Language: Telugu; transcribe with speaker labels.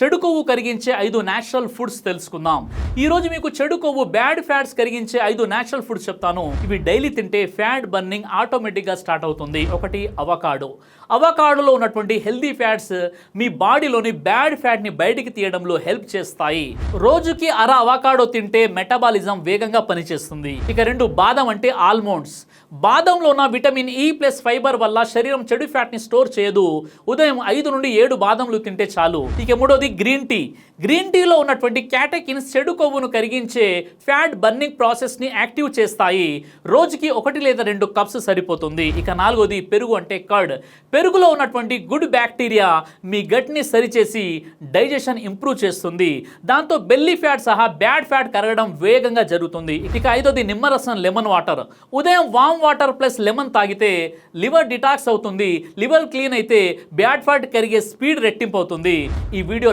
Speaker 1: చెడు కొవ్వు కరిగించే ఐదు నేచురల్ ఫుడ్స్ తెలుసుకుందాం. ఈ రోజు మీకు చెడు కొవ్వు బ్యాడ్ ఫ్యాట్స్ కరిగించే ఐదు నేచురల్ ఫుడ్స్ చెప్తాను. ఇవి డైలీ తింటే ఫ్యాట్ బర్నింగ్ ఆటోమేటిక్గా స్టార్ట్ అవుతుంది. ఒకటి అవకాడో. అవకాడోలో ఉన్నటువంటి హెల్దీ ఫ్యాట్స్ మీ బాడీలోని బ్యాడ్ ఫ్యాట్ని బయటికి తీయడంలో హెల్ప్ చేస్తాయి. రోజుకి అర అవకాడో తింటే మెటబాలిజం వేగంగా పనిచేస్తుంది. ఇక రెండు బాదం అంటే ఆల్మండ్స్. బాదంలో ఉన్న విటమిన్ ఈ ప్లస్ ఫైబర్ వల్ల శరీరం చెడు ఫ్యాట్ని స్టోర్ చేయదు. ఉదయం ఐదు నుండి ఏడు బాదంలు తింటే చాలు. ఇక మూడోది గ్రీన్ టీ. గ్రీన్ టీలో ఉన్నటువంటి క్యాటకిన్ చెడు కొవ్వును కరిగించే ఫ్యాట్ బర్నింగ్ ప్రాసెస్ని యాక్టివ్ చేస్తాయి. రోజుకి ఒకటి లేదా రెండు కప్స్ సరిపోతుంది. ఇక నాలుగోది పెరుగు అంటే కర్డ్. పెరుగులో ఉన్నటువంటి గుడ్ బ్యాక్టీరియా మీ గట్ని సరిచేసి డైజెషన్ ఇంప్రూవ్ చేస్తుంది. దాంతో బెల్లీ ఫ్యాట్ సహా బ్యాడ్ ఫ్యాట్ కరగడం వేగంగా జరుగుతుంది. ఇక ఐదోది నిమ్మరసం లెమన్ వాటర్. ఉదయం వామ్ వాటర్ ప్లస్ లెమన్ తాగితే లివర్ డిటాక్స్ అవుతుంది. లివర్ క్లీన్ అయితే బ్యాడ్ ఫ్యాట్ కరిగే స్పీడ్ రెట్టింపు అవుతుంది. ఈ వీడియో